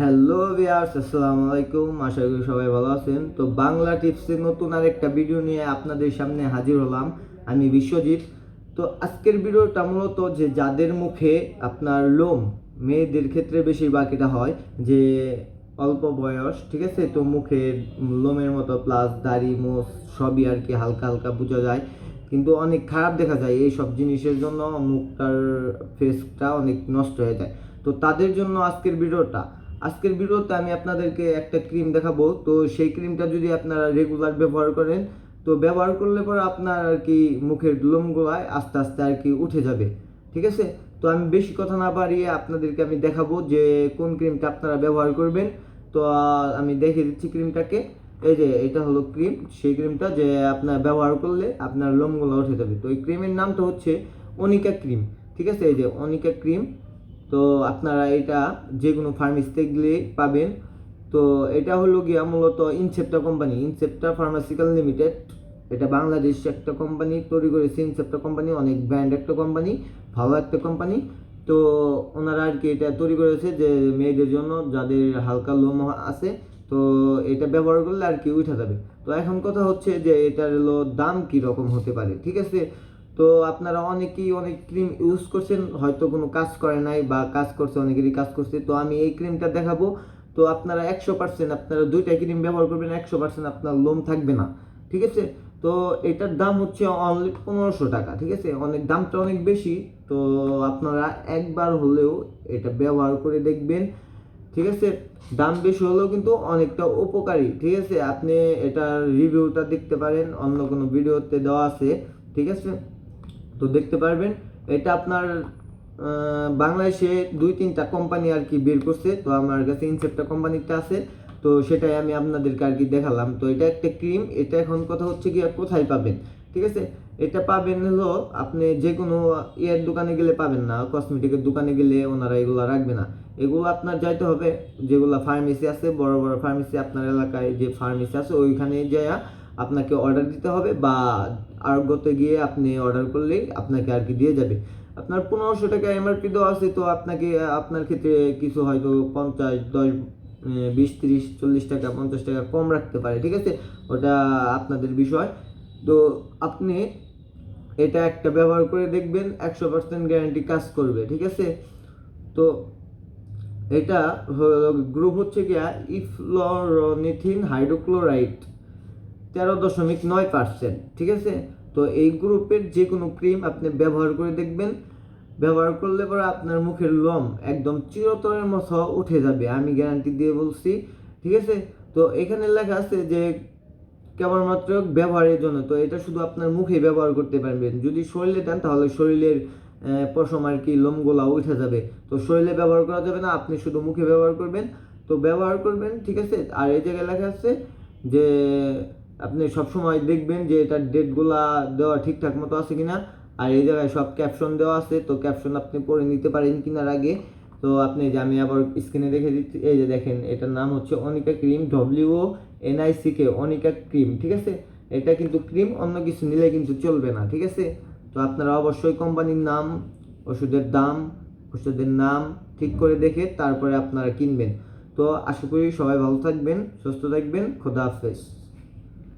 Hello viewers আসসালামু আলাইকুম। আশা করি সবাই ভালো আছেন। তো বাংলা টিপসের নতুন আরেকটা ভিডিও নিয়ে আপনাদের সামনে হাজির হলাম আমি বিশ্বজিৎ। তো আজকের ভিডিওটা মূলত যে যাদের মুখে আপনার লোম, মেয়েদের ক্ষেত্রে বেশিরভাগ এটা হয় যে অল্প বয়স, ঠিক আছে? তো মুখে লোমের মতো প্লাস দাড়ি মোষ সবই আর কি হালকা হালকা বোঝা যায়। কিন্তু অনেক খারাপ দেখা যায় এই সব জিনিসের জন্য মুখটার ফেসটা অনেক নষ্ট হয়ে যায়। তো তাদের জন্য আজকের ভিডিওটা আজকের ভিডিওতে আমি আপনাদেরকে একটা ক্রিম দেখাবো। তো সেই ক্রিমটা যদি আপনারা রেগুলার ব্যবহার করেন, তো ব্যবহার করলে পরে আপনার আর কি মুখের লোমগুলায় আস্তে আস্তে আর কি উঠে যাবে। ঠিক আছে? তো আমি বেশি কথা না বাড়িয়ে আপনাদেরকে আমি দেখাবো যে কোন ক্রিমটা আপনারা ব্যবহার করবেন। তো আমি দেখে দিচ্ছি ক্রিমটাকে। এই যে, এটা হলো ক্রিম। সেই ক্রিমটা যে আপনার ব্যবহার করলে আপনার লোমগুলো উঠে যাবে। তো এই ক্রিমের নামটা হচ্ছে অনিকা ক্রিম। ঠিক আছে? এই যে, অনিকা ক্রিম। তো আপনারা এটা যে কোনো ফার্মেসিতে গেলে পাবেন। তো এটা হলো গিয়া মূলত Incepta company Incepta pharmaceutical limited এটা বাংলাদেশ একটা কোম্পানি তৈরি করেছে ইনসেপ্টা কোম্পানি অনেক ব্র্যান্ড একটা কোম্পানি ভালো একটা কোম্পানি তো ওনারা আর কি এটা তৈরি করেছে যে মেয়েদের জন্য যাদের হালকা লোম আছে, তো এটা ব্যবহার করলে আর কি উঠে যাবে। তো এখন কথা হচ্ছে যে এটার হলো দাম কি রকম হতে পারে, ঠিক আছে? তো আপনারা অনেকেই অনেক ক্রিম ইউজ করছেন, হয়তো কোনো কাজ করে নাই বা কাজ করছে, অনেকেরই কাজ করছে, তো আমি এই ক্রিমটা দেখাবো। তো আপনারা একশো পার্সেন্ট আপনারা দুইটা ক্রিম ব্যবহার করবেন, একশো পার্সেন্ট আপনার লোম থাকবে না, ঠিক আছে? তো এটার দাম হচ্ছে অনলি পনেরোশো টাকা, ঠিক আছে? অনেক দামটা অনেক বেশি, তো আপনারা একবার হলেও এটা ব্যবহার করে দেখবেন, ঠিক আছে? দাম বেশি হলেও কিন্তু অনেকটা উপকারী, ঠিক আছে? আপনি এটার রিভিউটা দেখতে পারেন, অন্য কোনো ভিডিওতে দেওয়া আছে, ঠিক আছে? তো দেখতে পারবেন, এটা আপনার বাংলাদেশে দুই তিনটা কোম্পানি আর কি বের করছে, তো আমার কাছে ইনসেপ্টা কোম্পানিটা আছে, তো সেটাই আমি আপনাদেরকে আর কি দেখালাম। তো এটা একটা ক্রিম এটা এখন কথা হচ্ছে কি কোথায় পাবেন, ঠিক আছে? এটা পাবেন হলো আপনি যে কোনো ইয়ের দোকানে গেলে পাবেন না কসমেটিকের দোকানে গেলে ওনারা এগুলো রাখবে না। এগুলো আপনার যাইতে হবে, যেগুলো ফার্মেসি আছে, বড় বড় ফার্মেসি আপনার এলাকায় যে ফার্মেসি আছে, ওইখানে যাইয়া আপনাকে অর্ডার দিতে হবে বা আরগতে গিয়ে আপনি অর্ডার করলেই আপনাকে আর কি দিয়ে যাবে। আপনার পনেরোশো টাকা এমআরপি দেওয়া আছে, তো আপনাকে, আপনার ক্ষেত্রে কিছু হয়তো পঞ্চাশ, দশ বিশ, তিরিশ, চল্লিশ টাকা, পঞ্চাশ টাকা কম রাখতে পারে, ঠিক আছে? ওটা আপনাদের বিষয়। তো আপনি এটা একটা ব্যবহার করে দেখবেন, একশো পার্সেন্ট গ্যারান্টি কাজ করবে, ঠিক আছে? তো এটা গ্রুপ হচ্ছে গিয়া ইফ্লোরনিথিন হাইড্রোক্লোরাইড। তেরো দশমিক নয় পার্সেন্ট ঠিক আছে? তো এই গ্রুপের যে কোনো ক্রিম আপনি ব্যবহার করে দেখবেন। ব্যবহার করলে পরে আপনার মুখের লোম একদম চিরতরের মতো উঠে যাবে, আমি গ্যারান্টি দিয়ে বলছি, ঠিক আছে? তো এখানে লেখা আছে যে কেবলমাত্র ব্যবহারের জন্য, তো এটা শুধু আপনার মুখে ব্যবহার করতে পারবেন। যদি শরীরে দেন তাহলে শরীরের পশম আর কি লোমগুলা উঠে যাবে। তো শরীরে ব্যবহার করা যাবে না, আপনি শুধু মুখে ব্যবহার করবেন। তো ব্যবহার করবেন, ঠিক আছে? আর এই জায়গায় লেখা আছে যে আপনি সবসময় দেখবেন যে এটার ডেটগুলা দেওয়া ঠিকঠাক মতো আছে কিনা, আর এই জায়গায় সব ক্যাপশন দেওয়া আছে, তো ক্যাপশন আপনি পড়ে নিতে পারেন কিনার আগে। তো আপনি যে আমি আবার স্ক্রিনে দেখে দিচ্ছি, এই যে দেখেন, এটার নাম হচ্ছে Anika cream W NIC K Anika cream, ঠিক আছে? এটা কিন্তু ক্রিম, অন্য কিছু নিলে কিন্তু চলবে না, ঠিক আছে? তো আপনারা অবশ্যই কোম্পানির নাম, ওষুধের দাম, ওষুধের নাম ঠিক করে দেখে তারপরে আপনারা কিনবেন। তো আশা করি সবাই ভালো থাকবেন, সুস্থ থাকবেন, খোদা হাফেজ।